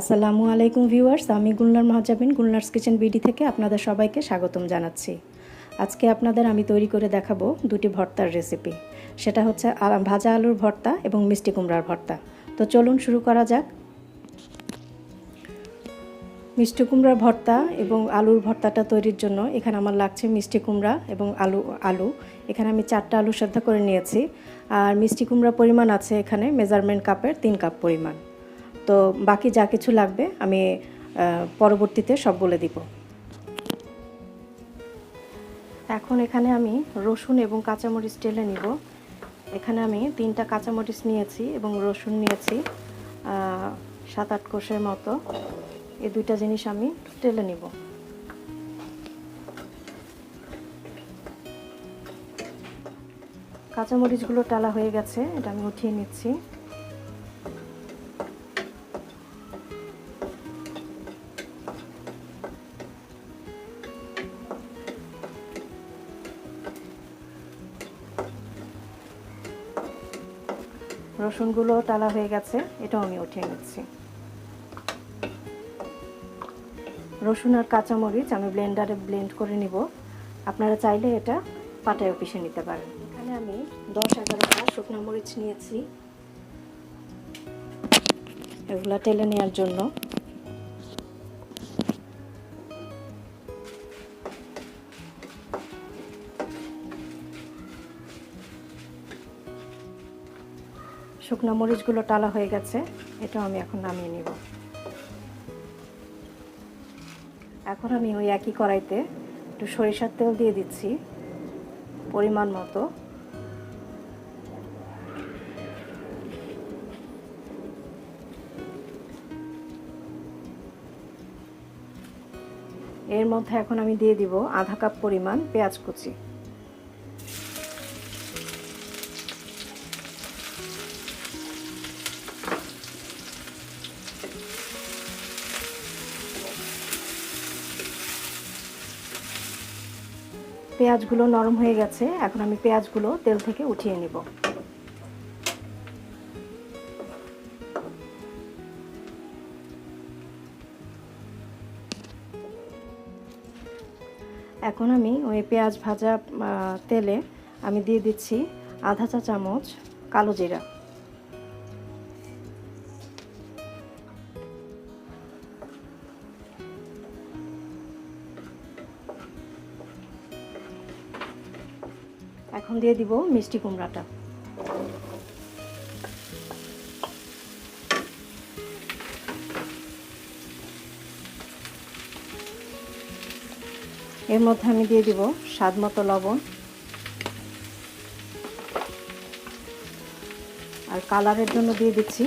আসসালামু আলাইকুম ভিউয়ার্স, আমি গুলনার মাহজাবিন, গুলনার্স কিচেন বিডি থেকে আপনাদের সবাইকে স্বাগতম জানাচ্ছি। আজকে আপনাদের আমি তৈরি করে দেখাবো দুটি ভর্তার রেসিপি সেটা হচ্ছে ভাজা আলুর ভর্তা এবং মিষ্টি কুমড়ার ভর্তা। তো চলুন শুরু করা যাক। মিষ্টি কুমড়ার ভর্তা এবং আলুর ভর্তাটা তৈরির জন্য এখানে আমার লাগছে মিষ্টি কুমড়া এবং আলু আলু। এখানে আমি চারটা আলু সেদ্ধ করে নিয়েছি। আর মিষ্টি কুমড়ার পরিমাণ আছে এখানে মেজারমেন্ট কাপের তিন কাপ পরিমাণ। তো বাকি যা কিছু লাগবে আমি পরবর্তীতে সব বলে দিব। এখন এখানে আমি রসুন এবং কাঁচামরিচ টেলে নিব। এখানে আমি তিনটা কাঁচামরিচ নিয়েছি এবং রসুন নিয়েছি সাত আট কোষের মতো। এই দুইটা জিনিস আমি টেলে নিব। কাঁচামরিচগুলো টালা হয়ে গেছে, এটা আমি উঠিয়ে নিচ্ছি। রসুনগুলো তালা হয়ে গেছে, এটাও আমি উঠিয়ে নিচ্ছি। রসুন আর কাঁচামরিচ আমি ব্লেন্ডারে ব্লেন্ড করে নিব। আপনারা চাইলে এটা পাটায় পিষে নিতে পারেন। এখানে আমি দশ এগারোটা শুকনো মরিচ নিয়েছি। এগুলো টেলে নেওয়ার জন্য। শুকনো মরিচগুলো টালা হয়ে গেছে, এটাও আমি এখন নামিয়ে নিব। এখন আমি ওই একই কড়াইতে একটু সরিষার তেল দিয়ে দিচ্ছি, পরিমাণ মতো। এর মধ্যে এখন আমি দিয়ে দিব আধা কাপ পরিমাণ পেঁয়াজ কুচি। পেঁয়াজগুলো নরম হয়ে গেছে, এখন আমি পেঁয়াজগুলো তেল থেকে উঠিয়ে নিব। এখন আমি ওই পেঁয়াজ ভাজা তেলে আমি দিয়ে দিচ্ছি আধা চা চামচ কালো জিরা। এখন দিয়ে দিব মিষ্টি কুমড়াটা। এর মধ্যে আমি দিয়ে দিব স্বাদ মতো লবণ আর কালারের জন্য দিয়ে দিচ্ছি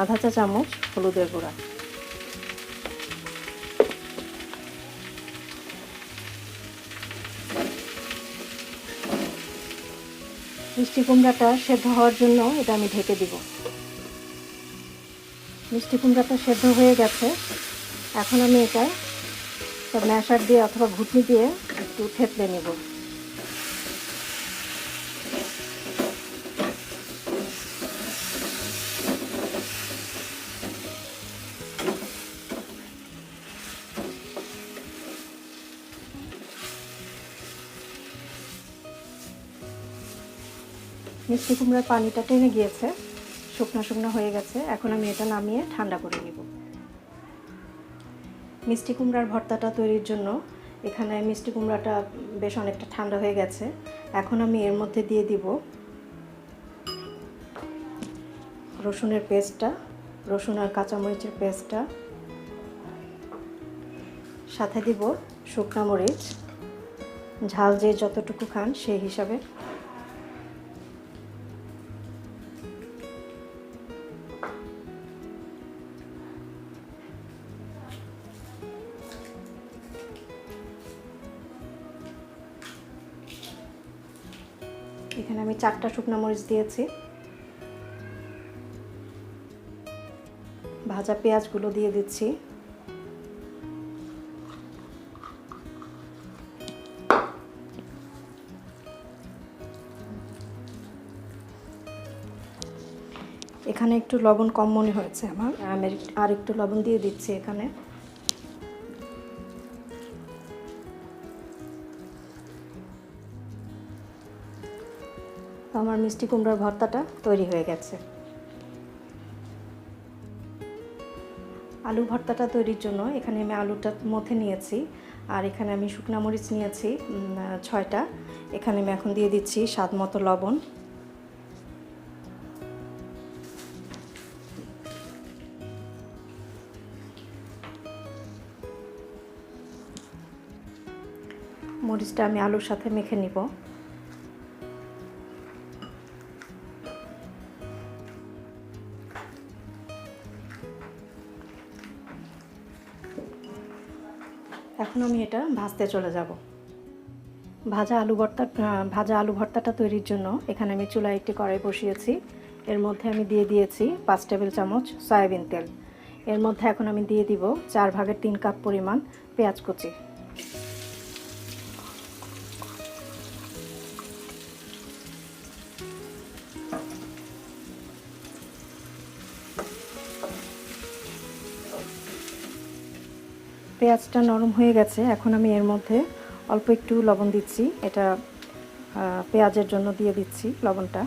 আধা চা চামচ হলুদের গুঁড়া। মিষ্টি কুমড়াটা সেদ্ধ হওয়ার জন্য এটা আমি ঢেকে দিব। মিষ্টি কুমড়াটা সেদ্ধ হয়ে গেছে। এখন আমি এটা ম্যাশার দিয়ে অথবা ঘুটনি দিয়ে একটু থেতলে নেব। মিষ্টি কুমড়ার পানিটা টেনে গিয়েছে, শুকনো শুকনো হয়ে গেছে। এখন আমি এটা নামিয়ে ঠান্ডা করে নিব। মিষ্টি কুমড়ার ভর্তাটা তৈরির জন্য এখানে মিষ্টি কুমড়াটা বেশ অনেকটা ঠান্ডা হয়ে গেছে। এখন আমি এর মধ্যে দিয়ে দিব রসুনের পেস্টটা, রসুন আর কাঁচামরিচের পেস্টটা। সাথে দিব শুকনা মরিচ। ঝাল যে যতটুকু খান সেই হিসাবে এখানে আমি চারটা শুকনো মরিচ দিয়েছি। ভাজা পেঁয়াজগুলো দিয়ে দিচ্ছি। এখানে একটু লবণ কম মনে হয়েছে আমার। আমি আর একটু লবণ দিয়ে দিচ্ছি এখানে। তো আমার মিষ্টি কুমড়ার ভর্তাটা তৈরি হয়ে গেছে। আলু ভর্তাটা তৈরির জন্য এখানে আমি আলুটা মধ্যে নিয়েছি, আর এখানে আমি শুকনা মরিচ নিয়েছি ছয়টা। এখানে আমি এখন দিয়ে দিচ্ছি স্বাদ মতো লবণ। মরিচটা আমি আলুর সাথে মেখে নিব। এখন আমি এটা ভাজতে চলে যাব। ভাজা আলু ভর্তা ভাজা আলু ভর্তাটা তৈরির জন্য এখানে আমি চুলায় একটি কড়াই বসিয়েছি। এর মধ্যে আমি দিয়ে দিয়েছি পাঁচ টেবিল চামচ সয়াবিন তেল। এর মধ্যে এখন আমি দিয়ে দিব চার ভাগের তিন কাপ পরিমাণ পেঁয়াজ কুচি। পেঁয়াজটা নরম হয়ে গেছে, এখন আমি এর মধ্যে অল্প একটু লবণ দিচ্ছি। এটা পেঁয়াজের জন্য দিয়ে দিচ্ছি লবণটা।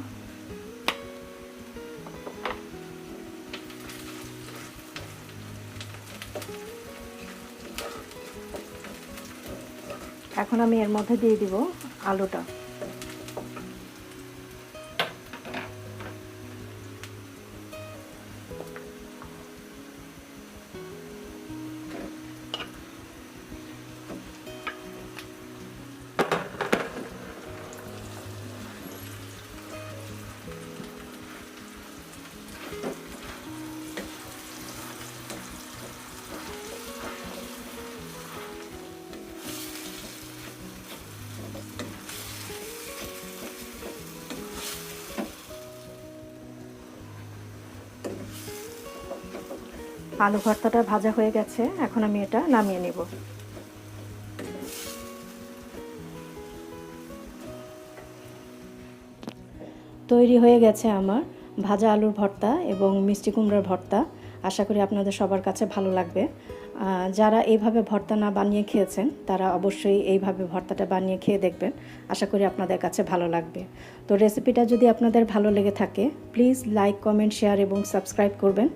এখন আমি এর মধ্যে দিয়ে দিব আলুটা। আলু ভর্তাটা ভাজা হয়ে গেছে, এখন আমি এটা নামিয়ে নেব। তৈরি হয়ে গেছে আমার ভাজা আলুর ভর্তা এবং মিষ্টি কুমড়ার ভর্তা। আশা করি আপনাদের সবার কাছে ভালো লাগবে। যারা এইভাবে ভর্তা না বানিয়ে খেয়েছেন, তারা অবশ্যই এইভাবে ভর্তাটা বানিয়ে খেয়ে দেখবেন। আশা করি আপনাদের কাছে ভালো লাগবে। তো রেসিপিটা যদি আপনাদের ভালো লেগে থাকে প্লিজ লাইক কমেন্ট শেয়ার এবং সাবস্ক্রাইব করবেন।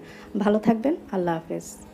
ভালো থাকবেন, আল্লাহ হাফেজ।